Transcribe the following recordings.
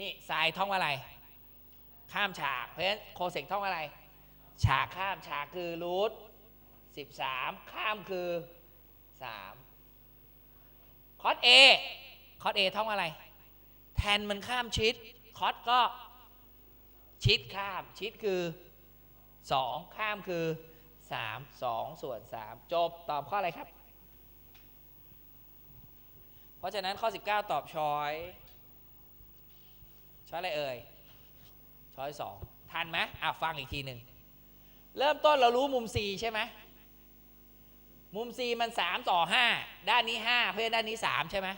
นี่ทรายท่องอะไร ข้ามฉาก เพราะฉะนั้นโคเซกท่องอะไร ฉากข้ามฉากคือรูทสิบสามข้ามคือสามคอสเอคอสเอท่องอะไร แทนมันข้ามชิดคอสก็ชิดข้ามชิดคือสองข้ามคือสามสองส่วนสามจบตอบข้ออะไรครับ เพราะฉะนั้นข้อ 19 ตอบช้อย ช้อยอะไรเอ่ย ช้อยสองทันไหมอะฟังอีกทีหนึ่งเริ่มต้นเรารู้มุม C ใช่ไหมมุม C มัน 3 ต่อ 5 ด้านนี้ 5 เพราะฉะนั้นด้านนี้ 3 ใช่ไหม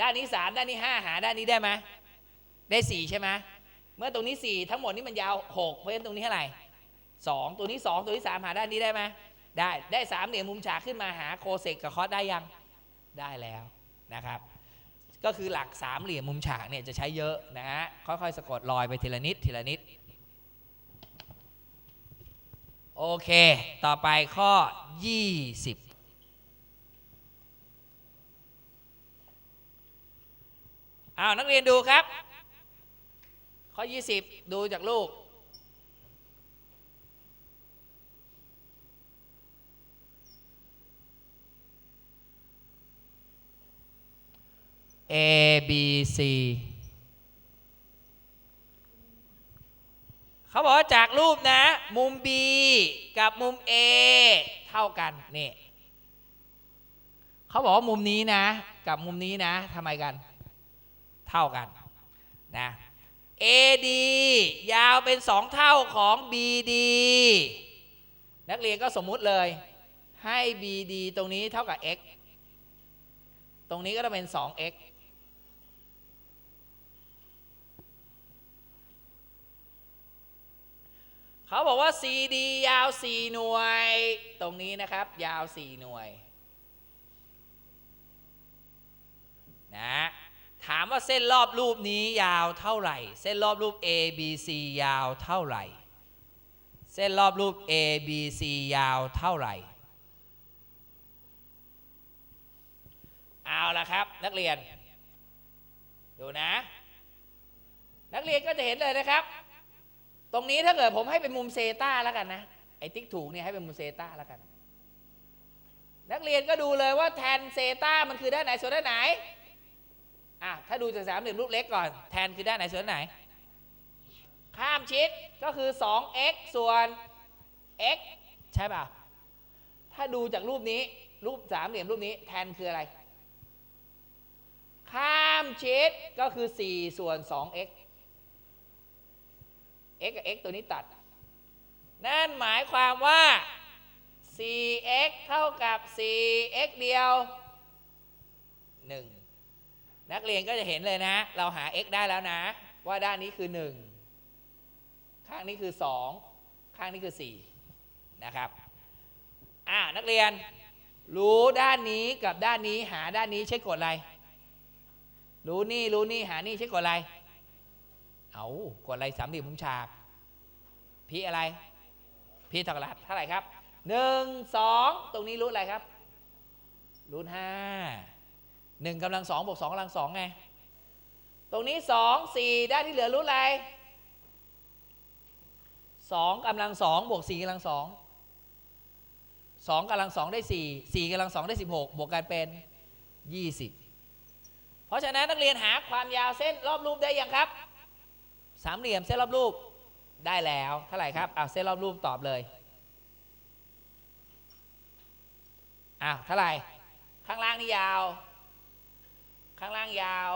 ด้านนี้ 3 ด้านนี้ 5 หาด้านนี้ได้ไหมได้ 4 ใช่ไหมเมื่อตรงนี้ 4 ทั้งหมดนี้มันยาว 6 เพราะฉะนั้นตรงนี้เท่าไหร่2ตัวนี้ 2 ตัวนี้ 3 หาด้านนี้ได้ไหมได้ได้สามเหลี่ยมมุมฉากขึ้นมาหาโคเซกกับคอสได้ยังได้แล้วนะครับ ก็คือหลักสามเหลี่ยมมุมฉากเนี่ยจะใช้เยอะนะฮะค่อยๆสะกดรอยไปทีละนิดทีละนิดโอเค ต่อไปข้อ 20 อ้าว นักเรียนดูครับ ข้อ 20 ดูจากลูก A B C เขาบอกว่าจากรูปนะ มุม B กับมุม A เท่ากันนี่เขาบอกว่ามุมนี้นะ กับมุมนี้นะทำไมกัน เท่ากันนะ AD ยาวเป็นสองเท่าของ BD นักเรียนก็สมมุติเลยให้ BD ตรงนี้เท่ากับ x ตรงนี้ก็จะเป็น 2x เขาบอกว่า CD ยาว 4 หน่วย ตรงนี้นะครับ ยาว 4 หน่วย นะ ถามว่าเส้นรอบรูปนี้ยาวเท่าไหร่ เส้นรอบรูป ABC ยาวเท่าไหร่ เส้นรอบรูป ABC ยาวเท่าไหร่ เอาละครับ นักเรียน ดูนะ นักเรียนก็จะเห็นเลยนะครับ ตรงนี้ถ้าเกิดผมให้เป็นมุมเซต้าแล้วกันนะไอ้ติ๊กถูกเนี่ยให้เป็นมุมเซต้าแล้วกัน นักเรียนก็ดูเลยว่าแทนเซต้ามันคือด้านไหนส่วนด้านไหนอะถ้าดูจากสามเหลี่ยมรูปเล็กก่อน แทนคือด้านไหนส่วนด้านไหน ข้ามชิดก็คือ 2x ส่วน x ใช่ป่ะถ้าดูจากรูปนี้รูปสามเหลี่ยมรูปนี้แทนคืออะไร ข้ามชิดก็คือ 4 ส่วน 2x x กับ x ตัวนี้ตัด นั่นหมายความว่า 4x เท่ากับ 4x เดียว 1 นักเรียนก็จะเห็นเลยนะ เราหา x ได้แล้วนะ ว่าด้านนี้คือ 1 ข้างนี้คือ 2 ข้างนี้คือ 4 นะครับอ่านักเรียน รู้ด้านนี้กับด้านนี้หาด้านนี้ใช้กฎอะไร รู้นี่รู้นี่หานี่ใช้กฎอะไร เอากฎอะไรสามเหลี่ยมมุมฉากพีอะไรพีเท่ากับรหัสเท่าไหร่ครับหนึ่งสองตรงนี้รูทอะไรครับรูทห้าหนึ่งกำลังสองบวกสองกำลังสองไง ตรงนี้สองสี่ด้านที่เหลือรูทอะไรสองกำลังสองบวกสี่กำลังสองสองกำลังสองได้สี่สี่กำลังสองได้สิบหกบวกกันเป็นยี่สิบเพราะฉะนั้นนักเรียนหาความยาวเส้นรอบรูปได้ยังครับ สามเหลี่ยมเส้นรอบรูปได้แล้วเท่าไหร่ครับอ้าวเส้นรอบรูปตอบเลยอ้าวเท่าไหร่ข้างล่างนี่ยาว ข้างล่างยาว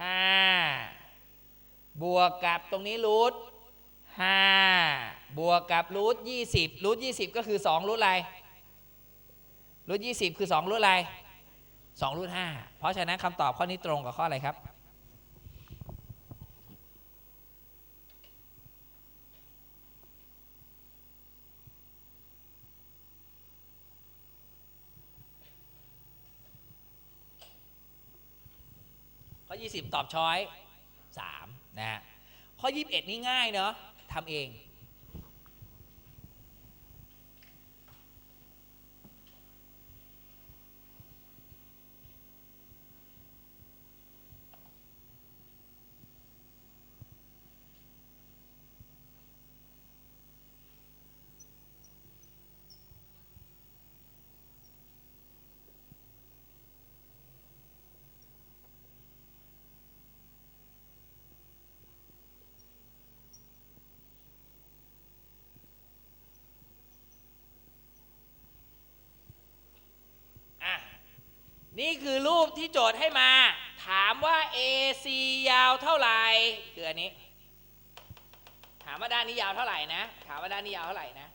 ห้าบวกกับตรงนี้รูทห้าบวกกับรูทยี่สิบรูทยี่สิบก็คือสองรูทอะไรรูทยี่สิบคือสองรูทอะไรสองรูทห้าเพราะฉะนั้นคำตอบข้อนี้ตรงกับข้ออะไรครับ ข้อ 20 ตอบช้อย3นะฮะข้อ 21 นี่ง่ายเนาะทำเอง นี่คือรูปที่โจทย์ให้มา ถามว่า AC ยาวเท่าไหร่คืออันนี้ ถามว่าด้านนี้ยาวเท่าไหร่นะ ถามว่าด้านนี้ยาวเท่าไหร่นะ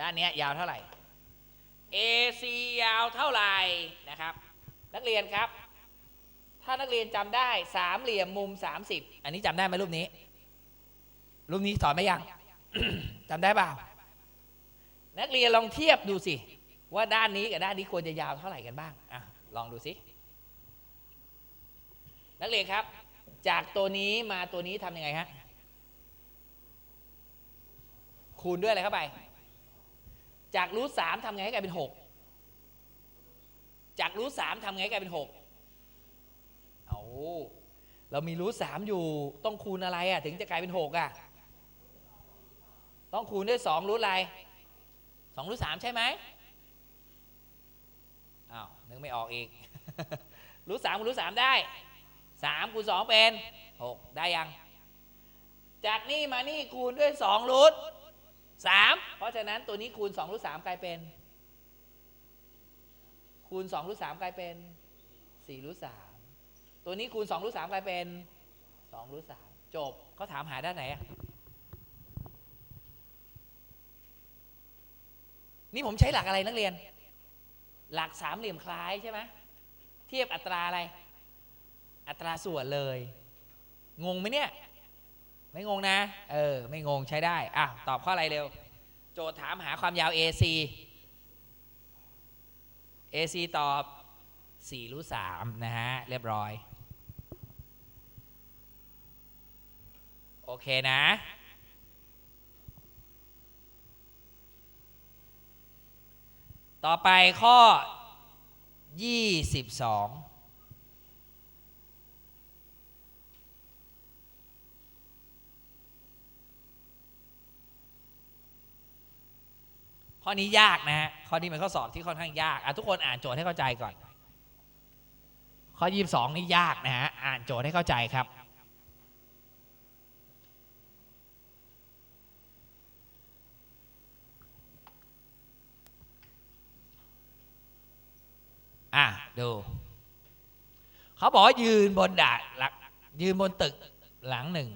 ด้านเนี้ยยาวเท่าไหร่ AC ยาวเท่าไหร่นะครับ นักเรียนครับ ถ้านักเรียนจำได้สามเหลี่ยมมุม 30 อันนี้จำได้ไหมรูปนี้ รูปนี้สอนไหมยังจำได้เปล่านักเรียนลองเทียบดูสิ ว่าด้านนี้กับด้านนี้ควรจะยาวเท่าไหร่กันบ้างอะลองดูสินักเรียนครับ จากตัวนี้มาตัวนี้ทำยังไงฮะคูณด้วยอะไรเข้าไป จากรูทสามทำไงให้กลายเป็นหกจากรูทสามทำไงให้กลายเป็นหกเอาเรามีรูทสามอยู่ต้องคูณอะไรอะถึงจะกลายเป็นหกอะต้องคูณด้วยสองรูทอะไรสองรูทสามใช่ไหม นึกไม่ออกอีก รูทสามคูณรูทสามได้สามคูณสองเป็นหกได้ยัง จากนี่มานี่คูณด้วยสองรูทสามเพราะฉะนั้นตัวนี้คูณสองรูทสามกลายเป็น คูณสองรูทสามกลายเป็นสี่รูทสามตัวนี้คูณสองรูทสามกลายเป็นสองรูทสามจบเขาถามหาด้านไหนอะนี่ผมใช้หลักอะไรนักเรียน หลักสามเหลี่ยมคล้ายใช่ไหมเทียบอัตราอะไร อัตราส่วนเลย งงไหมเนี่ย ไม่งงนะ เออ ไม่งงใช้ได้อะตอบข้ออะไรเร็ว โจทย์ถามหาความยาว AC AC ตอบ 4 รู้3นะฮะ เรียบร้อย โอเคนะ ต่อไปข้อ 22ข้อนี้ยากนะฮะ ข้อนี้เป็นข้อสอบที่ค่อนข้างยาก อะทุกคนอ่านโจทย์ให้เข้าใจก่อน ข้อ 22 นี่ยากนะฮะ อ่านโจทย์ให้เข้าใจครับ อะดูเขาบอกว่ายืนบนดาดหลักยืนบนตึกหลังหนึ่ง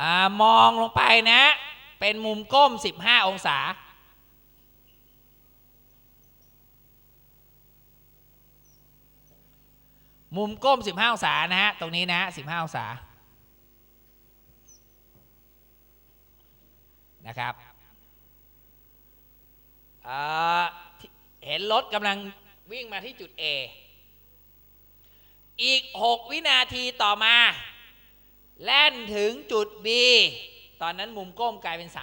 อามองลงไปนะ เป็นมุมก้ม 15 องศา มุมก้ม 15 องศานะฮะ ตรงนี้นะ 15 องศา นะครับ อ่อที่เห็นรถกำลังวิ่งมาที่จุด A อีก 6 วินาทีต่อมา แล่นถึงจุด B ตอนนั้นมุมก้มกลายเป็น 30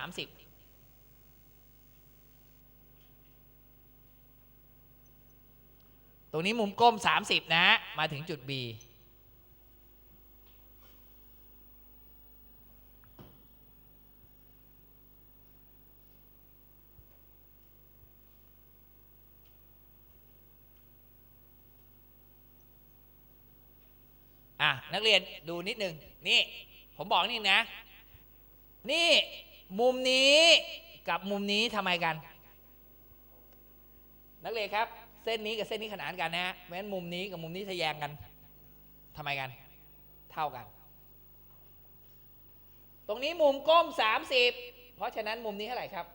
ตรงนี้มุมก้ม 30 นะฮะ มาถึงจุด B อะนักเรียนดูนิดนึงนี่ ผมบอกนิดนึงนะ นี่มุมนี้กับมุมนี้ทำไมกัน นักเรียนครับ เส้นนี้กับเส้นนี้ขนานกันนะฮะเพราะฉะนั้นมุมนี้กับมุมนี้ทะแยงกันทำไมกัน เท่ากัน ตรงนี้มุมก้ม 30 เพราะฉะนั้นมุมนี้เท่าไหร่ครับ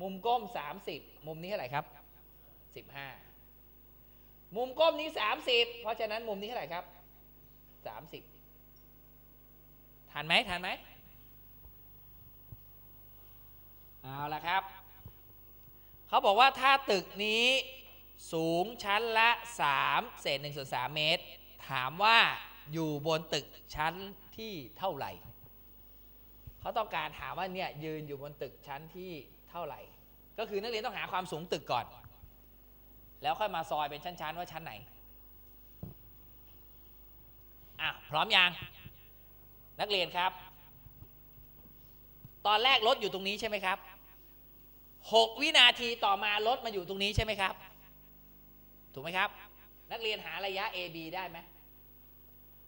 มุมก้ม 30 มุมนี้เท่าไหร่ครับ 15 มุมก้มนี้ 30 เพราะฉะนั้นมุมนี้เท่าไหร่ครับ 30ทันไหมทันไหมเอาละครับ เขาบอกว่าถ้าตึกนี้สูงชั้นละ3เศษ1ส่วน3เมตร ถามว่าอยู่บนตึกชั้นที่เท่าไหร่ เขาต้องการถามว่าเนี่ยยืนอยู่บนตึกชั้นที่เท่าไหร่ ก็คือนักเรียนต้องหาความสูงตึกก่อน แล้วค่อยมาซอยเป็นชั้นๆว่าชั้นไหนอะพร้อมยังนักเรียนครับ ตอนแรกรถอยู่ตรงนี้ใช่ไหมครับ6วินาทีต่อมารถมาอยู่ตรงนี้ใช่ไหมครับ ถูกไหมครับ นักเรียนหาระยะ AB ได้ไหม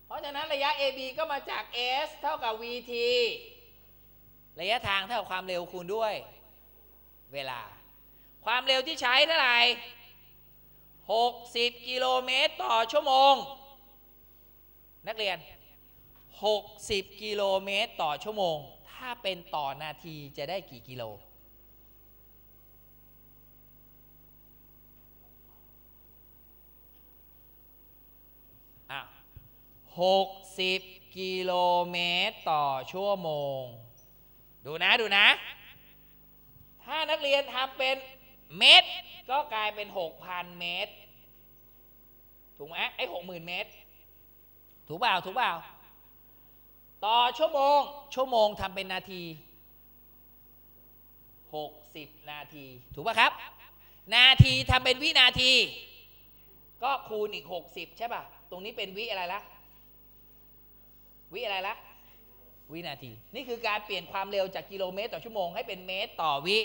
เพราะฉะนั้นระยะ AB ก็มาจาก S เท่ากับ VT ระยะทางเท่ากับความเร็วคูณด้วย เวลา ความเร็วที่ใช้เท่าไหร่ 60 กิโลเมตรต่อชั่วโมง นักเรียน 60 กิโลเมตรต่อชั่วโมง ถ้าเป็นต่อนาทีจะได้กี่กิโล อะ60 กิโลเมตรต่อชั่วโมง ดูนะดูนะ ถ้านักเรียนทำเป็นเมตร ก็กลายเป็น6,000เมตร ถูกไหมไอ้หกหมื่นเมตร ถูกเปล่าถูกเปล่า ต่อชั่วโมง ชั่วโมงทำเป็นนาที60นาที ถูกป่ะครับ นาทีทำเป็นวินาที ก็คูณอีก60ใช่ป่ะ ตรงนี้เป็นวิอะไรละวิอะไรละวินาที นี่คือการเปลี่ยนความเร็วจากกิโลเมตรต่อชั่วโมงให้เป็นเมตรต่อวิ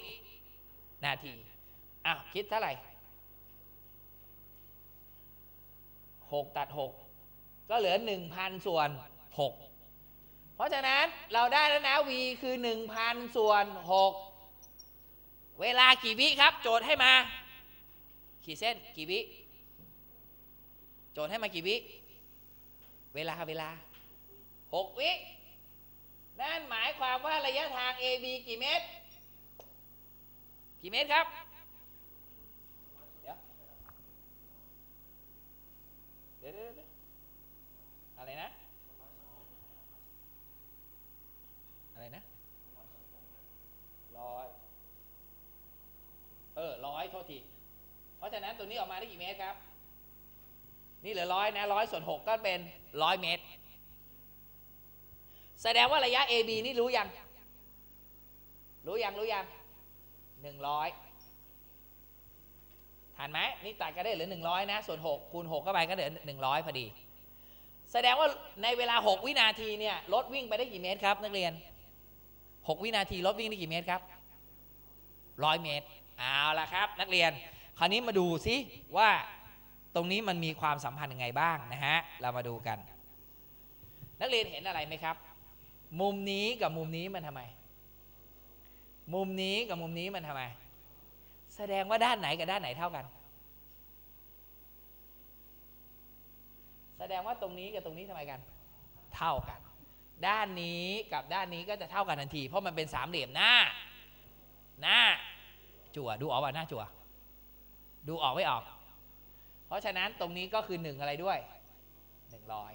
นาที อะคิดเท่าไหร่6ตัด6ก็เหลือ1,000ส่วน6เพราะฉะนั้นเราได้แล้วนะ v คือ1,000ส่วน6เวลากี่วิครับ โจทย์ให้มา ขีดเส้นกี่วิ โจทย์ให้มากี่วิ เวลาเวลา6วิ นั่นหมายความว่าระยะทาง AB กี่เมตร กี่เมตรครับ เดี๋ยว เดี๋ยวเดี๋ยวเดี๋ยวอะไรนะ อะไรนะร้อยเออร้อยโทษที เพราะฉะนั้นตัวนี้ออกมาได้กี่เมตรครับ นี่เหลือร้อยนะร้อยส่วนหกก็เป็นร้อยเมตร แสดงว่าระยะ AB นี่รู้ยัง รู้ยังรู้ยังหนึ่งร้อย ทันไหมนี่ตัดกันได้เหลือหนึ่งร้อยนะ ส่วนหกคูณหกเข้าไปก็เหลือหนึ่งร้อยพอดี แสดงว่าในเวลา 6 วินาทีเนี่ยรถวิ่งไปได้กี่เมตรครับ นักเรียน 6 วินาทีรถวิ่งได้กี่เมตรครับร้อยเมตร เอาละครับ นักเรียน คราวนี้มาดูซิว่าตรงนี้มันมีความสัมพันธ์ยังไงบ้างนะฮะ เรามาดูกัน นักเรียนเห็นอะไรไหมครับ มุมนี้กับมุมนี้มันทำไม มุมนี้กับมุมนี้มันทำไม แสดงว่าด้านไหนกับด้านไหนเท่ากัน แสดงว่าตรงนี้กับตรงนี้ทำไมกัน เท่ากัน ด้านนี้กับด้านนี้ก็จะเท่ากันทันที เพราะมันเป็นสามเหลี่ยมหน้า หน้า จั่วดูออกว่าหน้าจั่วดูออกไม่ออก เพราะฉะนั้นตรงนี้ก็คือหนึ่งอะไรด้วยหนึ่งร้อย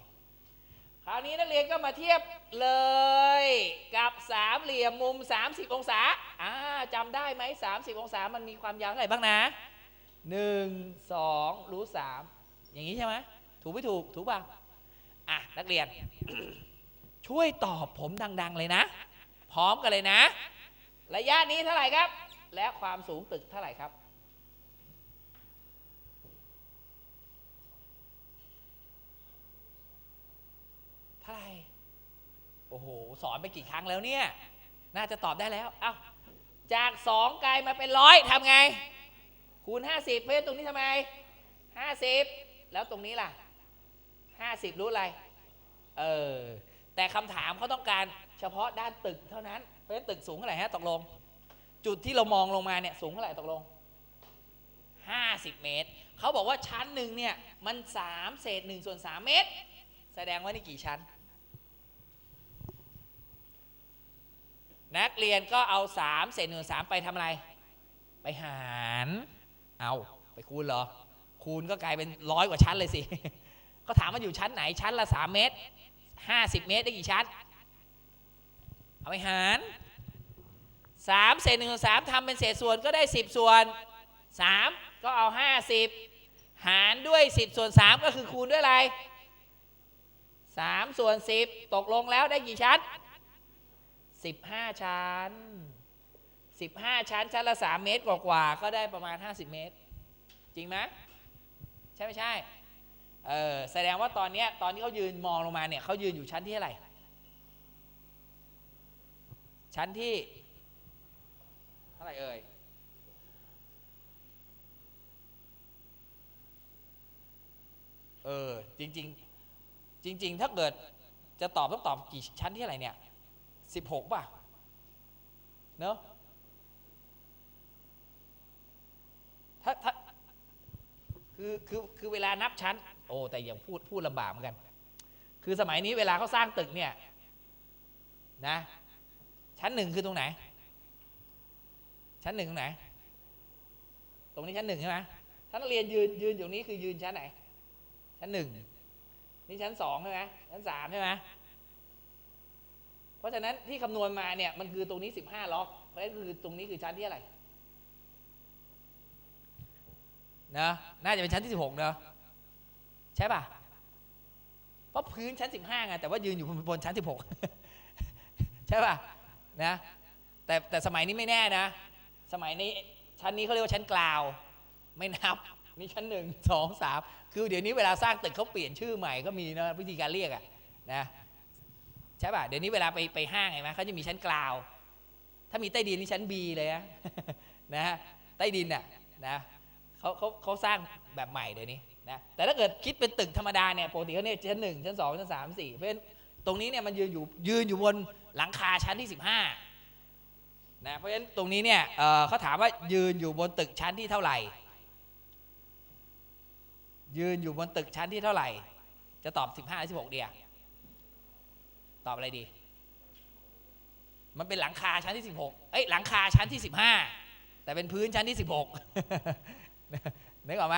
คราวนี้นักเรียนก็มาเทียบเลยกับสามเหลี่ยมมุม 30 องศาอ่าจำได้ไหม30 องศามันมีความยาวเท่าไหร่บ้างนะหนึ่งสองรู้สามอย่างนี้ใช่ไหมถูกไม่ถูกถูกป่ะอะนักเรียน ช่วยตอบผมดัง ๆ เลยนะ พร้อมกันเลยนะ ระยะนี้เท่าไหร่ครับ และความสูงตึกเท่าไหร่ครับ เท่าไหร่โอ้โหสอนไปกี่ครั้งแล้วเนี่ย น่าจะตอบได้แล้วเอ้าจากสองกลายมาเป็นร้อยทำไง คูณ 50 เพราะฉะนั้นตรงนี้ทำไม 50 แล้วตรงนี้ล่ะ 50 รู้อะไร เออ แต่คำถามเขาต้องการเฉพาะด้านตึกเท่านั้น เพราะฉะนั้นตึกสูงเท่าไหร่ฮะตกลง จุดที่เรามองลงมาเนี่ยสูงเท่าไหร่ตกลง 50 เมตร เขาบอกว่าชั้นหนึ่งเนี่ยมัน 3 เศษ1ส่วน3เมตร แสดงว่านี่กี่ชั้น นักเรียนก็เอา3เศษ1ส่วน3ไปทำอะไร ไปหารเอาไปคูณเหรอ คูณก็กลายเป็นร้อยกว่าชั้นเลยสิ ก็ถามว่าอยู่ชั้นไหนชั้นละ3เมตร50เมตรได้กี่ชั้น เอาไปหาร3เศษ1ส่วน3ทำเป็นเศษส่วนก็ได้10ส่วน3ก็เอา50หารด้วย10ส่วน3ก็คือคูณด้วยอะไร3ส่วน10ตกลงแล้วได้กี่ชั้น 15 ชั้น 15 ชั้น ชั้นละ 3 เมตรกว่าๆก็ได้ประมาณ 50 เมตร จริงไหมใช่ไม่ใช่เออแสดงว่าตอนเนี้ยตอนที่เขายืนมองลงมาเนี่ยเขายืนอยู่ชั้นที่เท่าไร ชั้นที่เท่าไหร่เอ่ยเออจริง ๆ จริง ๆ ถ้าเกิดจะตอบต้องตอบกี่ชั้นที่เท่าไรเนี่ย 16ป่ะ เนอะถ้าถ้าคือคือคือเวลานับชั้น โอ้แต่อย่างพูดพูดลำบากเหมือนกัน คือสมัยนี้เวลาเขาสร้างตึกเนี่ยนะ ชั้นหนึ่งคือตรงไหน ชั้นหนึ่งตรงไหน ตรงนี้ชั้นหนึ่งใช่ไหมถ้านักเรียนยืนยืนอยู่นี้คือยืนชั้นไหน ชั้นหนึ่งนี่ชั้นสองใช่ไหมชั้นสามใช่ไหม ราะฉะนั้นที่คำนวณมาเนี่ยมันคือตรงนี้สิบห้าล็อก เพราะฉะนั้นคือตรงนี้คือชั้นที่อะไรนะน่าจะเป็นชั้นที่สิบหกเนอะใช่ป่ะ เพราะพื้นชั้นสิบห้าไงแต่ว่ายืนอยู่บนชั้นสิบหกใช่ป่ะนะแต่แต่สมัยนี้ไม่แน่นะ สมัยนี้ชั้นนี้เขาเรียกว่าชั้นกลาวไม่นับนี่ชั้นหนึ่งสองสามคือเดี๋ยวนี้เวลาสร้างตึกเขาเปลี่ยนชื่อใหม่ก็มีนะวิธีการเรียกอะนะ ช่ป่ะเดี๋ยวนี้เวลาไปไปห้างเห็นไหมเขาจะมีชั้นกลาว ถ้ามีใต้ดินนี่ชั้น B เลยนะนะฮะใต้ดินน่ะนะเขาเขาเขาสร้างแบบใหม่เดี๋ยวนี้นะแต่ถ้าเกิดคิดเป็นตึกธรรมดาเนี่ยปกติเขาเนี่ยชั้นหนึ่งชั้นสองชั้นสามสี่เพราะฉะนั้นตรงนี้เนี่ยมันยืนอยู่ยืนอยู่บนหลังคาชั้นที่สิบห้านะเพราะฉะนั้นตรงนี้เนี่ยเขาถามว่ายืนอยู่บนตึกชั้นที่เท่าไหร่ ยืนอยู่บนตึกชั้นที่เท่าไหร่ จะตอบ15หรือ16เดีย ตอบอะไรดี มันเป็นหลังคาชั้นที่ 16 เอ้ย หลังคาชั้นที่ 15 แต่เป็นพื้นชั้นที่ 16นึกออกไหม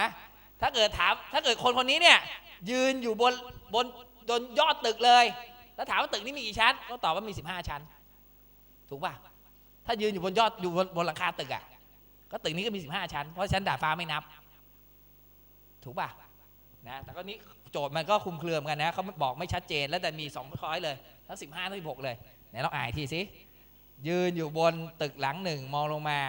ถ้าเกิดถาม ถ้าเกิดคนคนนี้เนี่ย ยืนอยู่บนบนบนยอดตึกเลย แล้วถามว่าตึกนี้มีกี่ชั้น ก็ตอบว่ามี 15 ชั้น ถูกป่ะ ถ้ายืนอยู่บนยอดอยู่บนบนหลังคาตึกอะ ก็ตึกนี้ก็มี 15 ชั้น เพราะชั้นดาดฟ้าไม่นับ ถูกป่ะนะแต่ก็นี้โจทย์มันก็คลุมเครือเหมอนกันนะเขาบอกไม่ชัดเจนแล้วแต่มีสองข้อยเลย ทั้ง15ทั้ง16เลยไหนลองอ่านทีสิยืนอยู่บนตึกหลังหนึ่งมองลงมา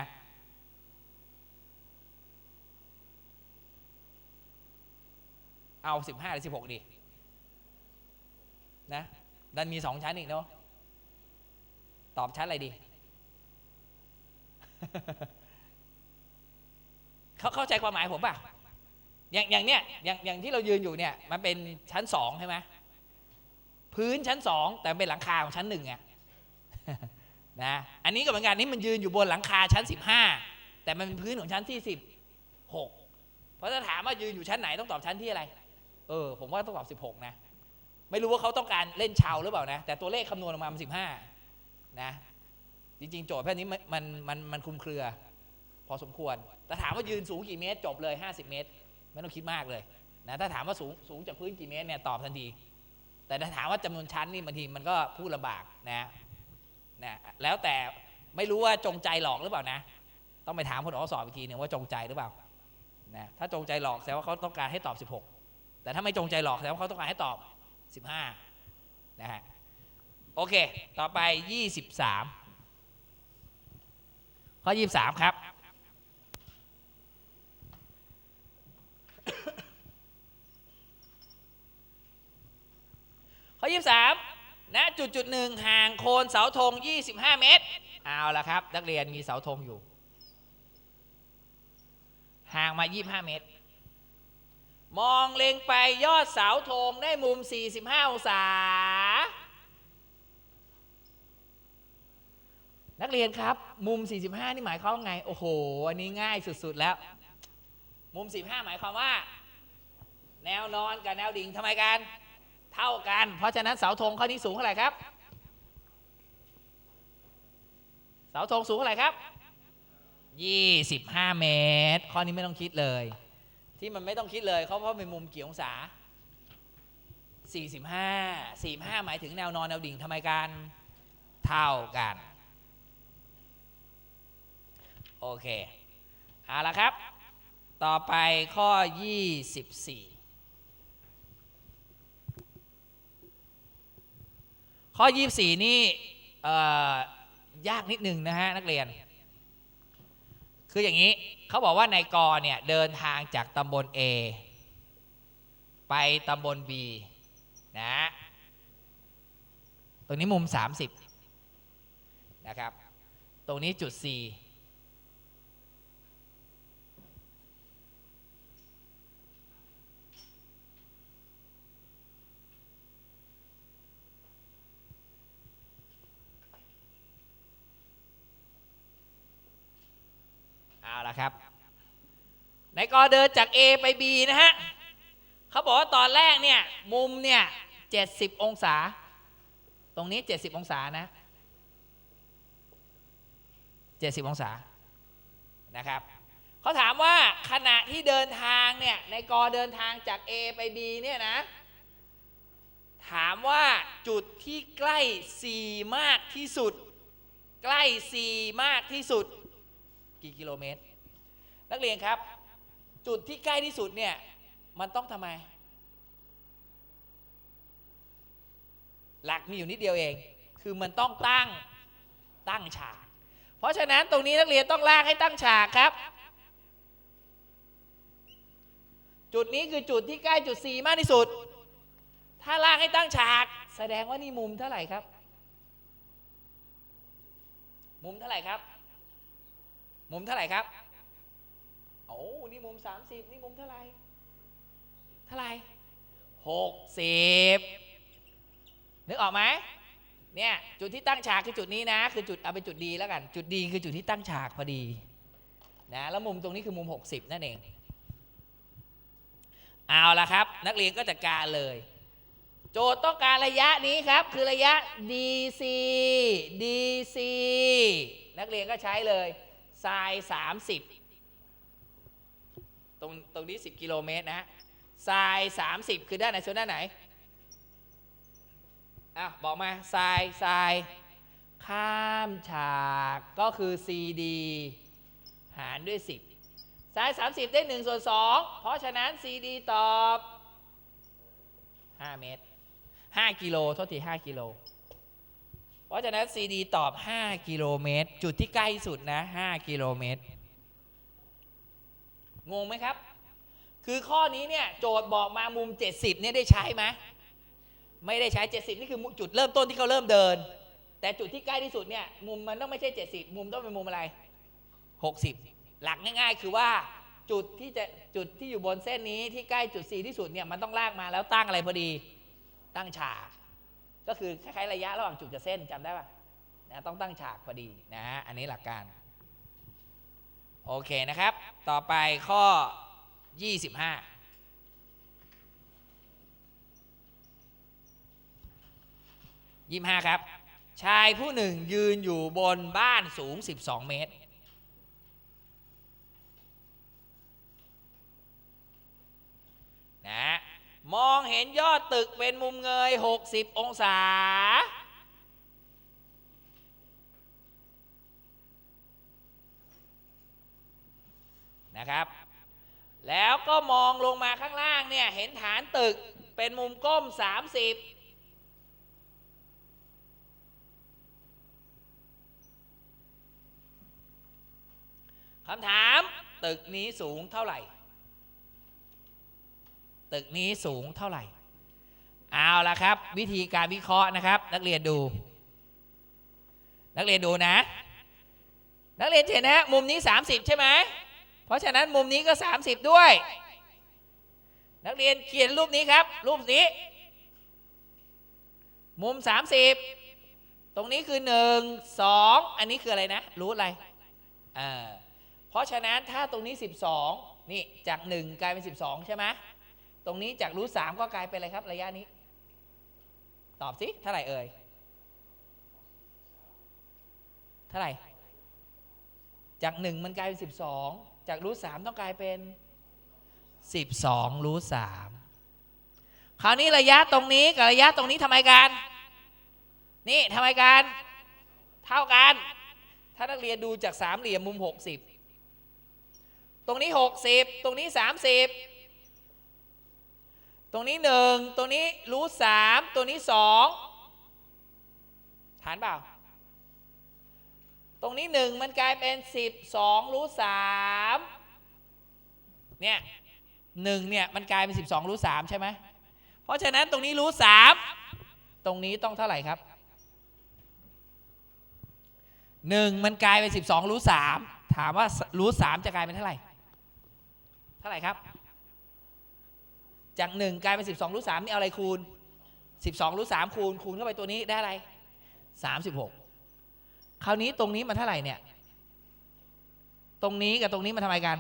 เอา15หรือ16ดีนะดันมีสองชั้นอีกเนาะตอบชั้นอะไรดีเขาเข้าใจความหมายผมป่ะอย่างอย่างเนี้ยอย่างอย่างที่เรายืนอยู่เนี่ยมันเป็นชั้นสองใช่ไหม พื้นชั้นสองแต่เป็นหลังคาของชั้นหนึ่งไงนะอันนี้ก็เหมือนกันนี่มันยืนอยู่บนหลังคาชั้นสิบห้าแต่มันเป็นพื้นของชั้นที่สิบหกเพราะถ้าถามว่ายืนอยู่ชั้นไหนต้องตอบชั้นที่อะไร เออ ผมว่าต้องตอบสิบหกนะ ไม่รู้ว่าเขาต้องการเล่นชาวหรือเปล่านะ แต่ตัวเลขคำนวณออกมามันสิบห้านะ จริง ๆ โจทย์พวกนี้มันมันมันมันคลุมเครือ พอสมควร แต่ถามว่ายืนสูงกี่เมตร จบเลย 50 เมตร ไม่ต้องคิดมากเลยนะ ถ้าถามว่าสูงสูงจากพื้นกี่เมตรเนี่ยตอบทันที แต่ถ้าถามว่าจำนวนชั้นนี่บางทีมันก็พูดลำบากนะนะแล้วแต่ไม่รู้ว่าจงใจหลอกหรือเปล่านะ ต้องไปถามคนออกสอบอีกทีหนึ่งว่าจงใจหรือเปล่านะถ้าจงใจหลอกแสดงว่าเขาต้องการให้ตอบ 16 แต่ถ้าไม่จงใจหลอกแสดงว่าเขาต้องการให้ตอบ 15นะฮะโอเค ต่อไป 23 ข้อ 23 ครับ ข้อ 23ณจุดจุดหนึ่งห่างโคนเสาธง 25 เมตร เอาละครับ นักเรียนมีเสาธงอยู่ ห่างมา 25 เมตร มองเล็งไปยอดเสาธงได้มุม 45 องศา นักเรียนครับ มุม 45 นี่หมายความว่าไง โอ้โห อันนี้ง่ายสุดๆแล้ว มุม 45 หมายความว่า แนวนอนกับแนวดิ่งทำไมกัน เท่ากัน เพราะฉะนั้นเสาธงข้อนี้สูงเท่าไหร่ครับ เสาธงสูงเท่าไหร่ครับ 25 เมตร ข้อนี้ไม่ต้องคิดเลย ที่มันไม่ต้องคิดเลยเพราเพราะเป็นมุมกี่องศา 45 45 หมายถึงแนวนอนแนวดิ่งทำไมกันเท่ากัน โอเค เอาละครับ ต่อไปข้อ 24 ข้อ 24 นี่ยากนิดนึงนะฮะนักเรียน คืออย่างนี้เขาบอกว่านายกเนี่ยเดินทางจากตำบล A ไปตำบล B นะตรงนี้มุม 30 นะครับ ตรงนี้จุด C ละครับในกอเดินจาก A ไป B นะฮะเขาบอกว่าตอนแรกเนี่ยมุมเนี่ย70องศา ตรงนี้70องศานะ70องศานะครับเขาถามว่าขณะที่เดินทางเนี่ยในกอเดินทางจาก A ไป B เนี่ยนะ ถามว่าจุดที่ใกล้ C มากที่สุด ใกล้ C มากที่สุด กี่กิโลเมตร นักเรียนครับ จุดที่ใกล้ที่สุดเนี่ย มันต้องทำไม หลักมีอยู่นิดเดียวเอง คือมันต้องตั้งตั้งฉาก เพราะฉะนั้นตรงนี้นักเรียนต้องลากให้ตั้งฉากครับ จุดนี้คือจุดที่ใกล้จุด C มากที่สุด ถ้าลากให้ตั้งฉาก แสดงว่านี่มุมเท่าไหร่ครับ มุมเท่าไหร่ครับ มุมเท่าไหร่ครับ โอ้นี่มุม 30 นี่มุมเท่าไหร่เท่าไหร่หกสิบนึกออกไหมเนี่ยจุดที่ตั้งฉากคือจุดนี้นะ คือจุดเอาเป็นจุดดีแล้วกัน จุดดีคือจุดที่ตั้งฉากพอดีนะแล้วมุมตรงนี้คือมุม 60 นั่นเอง เอาละครับ นักเรียนก็จัดการเลย โจทย์ต้องการระยะนี้ครับ คือระยะ DC DC นักเรียนก็ใช้เลยไซน์30 ตรงตรงนี้ 10 กิโลเมตรนะไซน์30 คือด้านไหนส่วนด้านไหนอะบอกมาไซน์ไซน์ข้ามฉากก็คือ CD หารด้วย 10ไซน์30 ได้1ส่วน2เพราะฉะนั้น CD ตอบ 5 เมตร 5 กิโลโทษที 5 กิโลเพราะฉะนั้น CD ตอบ 5 กิโลเมตร จุดที่ใกล้สุดนะ 5 กิโลเมตร งงไหมครับ คือข้อนี้เนี่ยโจทย์บอกมามุม 70เนี่ยได้ใช้ไหมไม่ได้ใช้ 70 นี่คือจุดเริ่มต้นที่เขาเริ่มเดิน แต่จุดที่ใกล้ที่สุดเนี่ยมุมมันต้องไม่ใช่ 70 มุมต้องเป็นมุมอะไร 60 หลักง่าย ๆ คือว่าจุดที่จะจุดที่อยู่บนเส้นนี้ที่ใกล้จุด C ที่สุดเนี่ยมันต้องลากมาแล้วตั้งอะไรพอดี ตั้งฉาก ก็คือคล้ายๆระยะระหว่างจุดกับเส้นจำได้ปะนะต้องตั้งฉากพอดีนะฮะอันนี้หลักการ โอเคนะครับ ต่อไปข้อ 25 25ครับ ชายผู้หนึ่งยืนอยู่บนบ้านสูง 12 เมตร นะ มองเห็นยอดตึกเป็นมุมเงย 60 องศา นะครับ แล้วก็มองลงมาข้างล่างเนี่ยเห็นฐานตึกเป็นมุมก้ม 30คำถามตึกนี้สูงเท่าไหร่ ตึกนี้สูงเท่าไหร่ เอาละครับ วิธีการวิเคราะห์นะครับ นักเรียนดู นักเรียนดูนะ นักเรียนเห็นนะมุมนี้ 30 ใช่ไหม เพราะฉะนั้นมุมนี้ก็ 30 ด้วย นักเรียนเขียนรูปนี้ครับ รูปนี้ มุม 30 ตรงนี้คือ 1 2 อันนี้คืออะไรนะ รู้อะไรอ่าเพราะฉะนั้นถ้าตรงนี้ 12 นี่จาก 1 กลายเป็น 12 ใช่ไหมตรงนี้จากรูทสามก็กลายเป็นอะไรครับ ระยะนี้ ตอบสิเท่าไหร่เอ่ยเท่าไหร่ จาก1มันกลายเป็น12 จากรูทสามต้องกลายเป็น 12 รูทสามคราวนี้ระยะตรงนี้กับระยะตรงนี้ทำไมกันนี่ทำไมกัน เท่ากัน ถ้านักเรียนดูจากสามเหลี่ยมมุม 60 ตรงนี้ 60 ตรงนี้ 30 ตรงนี้ 1 ตรงนี้รูทสามตัวนี้ 2 ฐานเปล่า ตรงนี้1มันกลายเป็น12รูทสามเนี่ยหนึ่งเนี่ยมันกลายเป็น12รูทสามใช่ไหมเพราะฉะนั้นตรงนี้รูทสามตรงนี้ต้องเท่าไหร่ครับหนึ่งมันกลายเป็น12รูทสามถามว่ารูทสามจะกลายเป็นเท่าไหร่ เท่าไหร่ครับ จากหนึ่งกลายเป็น12รูทสามนี่เอาอะไรคูณ12รูทสามคูณคูณเข้าไปตัวนี้ได้อะไร36 คราวนี้ตรงนี้มันเท่าไหร่เนี่ย ตรงนี้กับตรงนี้มันทำไมกัน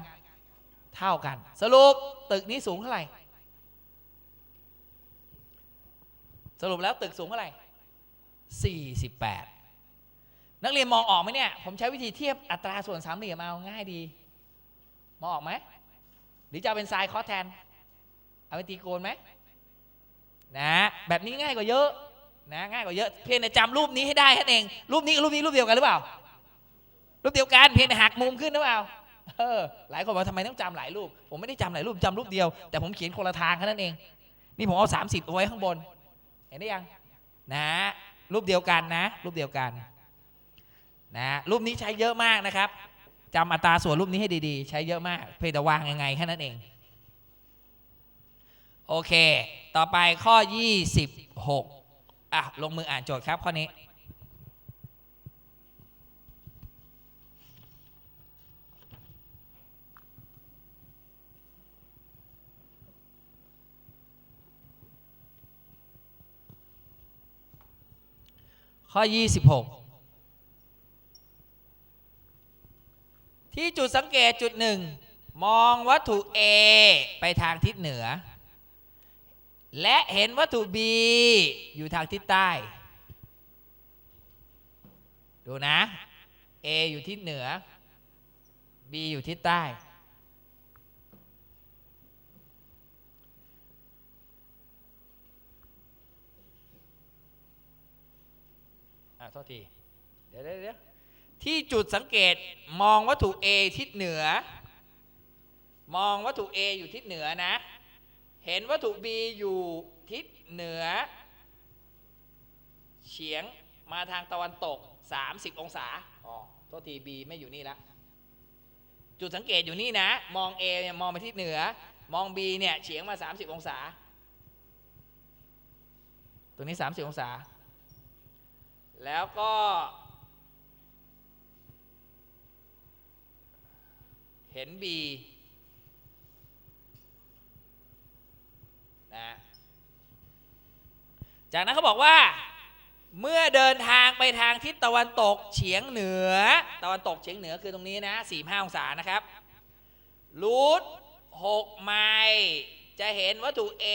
เท่ากัน สรุปตึกนี้สูงเท่าไหร่ สรุปแล้วตึกสูงเท่าไหร่48นักเรียนมองออกไหมเนี่ย ผมใช้วิธีเทียบอัตราส่วนสามเหลี่ยมเอาง่ายดี มองออกไหม หรือจะเป็นไซน์คอสแทน เอาเป็นตีโกณไหมนะ แบบนี้ง่ายกว่าเยอะ นะง่ายกว่าเยอะเพียงแต่จำรูปนี้ให้ได้แค่นั้นเอง รูปนี้รูปนี้รูปเดียวกันหรือเปล่า รูปเดียวกันเพียงแต่หักมุมขึ้นหรือเปล่าเออหลายคนบอกทำไมต้องจำหลายรูป ผมไม่ได้จำหลายรูปจำรูปเดียว แต่ผมเขียนคนละทางแค่นั้นเอง นี่ผมเอา 30เอาไว้ข้างบน เห็นได้ยังนะรูปเดียวกันนะ รูปเดียวกันนะรูปนี้ใช้เยอะมากนะครับจำอัตราส่วนรูปนี้ให้ดีๆ ใช้เยอะมากเพียงแต่วางยังไงแค่นั้นเองโอเค ต่อไปข้อ 26 อะลงมืออ่านโจทย์ครับข้อนี้ข้อ 26 ที่จุดสังเกตจุดหนึ่ง มองวัตถุ A ไปทางทิศเหนือ และเห็นวัตถุ B อยู่ทางทิศใต้ ดูนะ A อยู่ทิศเหนือ B อยู่ทิศใต้ อะโทษทีเดี๋ยวเดี๋ยวเดี๋ยวที่จุดสังเกตมองวัตถุ A ทิศเหนือ มองวัตถุ A อยู่ทิศเหนือนะ เห็นวัตถุ B อยู่ทิศเหนือ เฉียงมาทางตะวันตก 30 องศา อ๋อโทษที B ไม่อยู่นี่ละ จุดสังเกตอยู่นี่นะ มอง A เนี่ยมองไปทิศเหนือ มอง B เนี่ยเฉียงมา 30 องศา ตรงนี้ 30 องศา แล้วก็เห็น B นะจากนั้นเขาบอกว่าเมื่อเดินทางไปทางทิศตะวันตกเฉียงเหนือ ตะวันตกเฉียงเหนือคือตรงนี้นะ45องศานะครับรูท6ไมล์จะเห็นวัตถุ A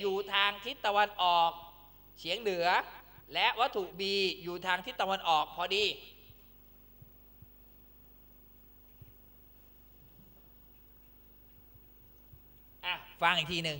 อยู่ทางทิศตะวันออกเฉียงเหนือ และวัตถุ B อยู่ทางทิศตะวันออกพอดี อะ ฟังอีกทีหนึ่ง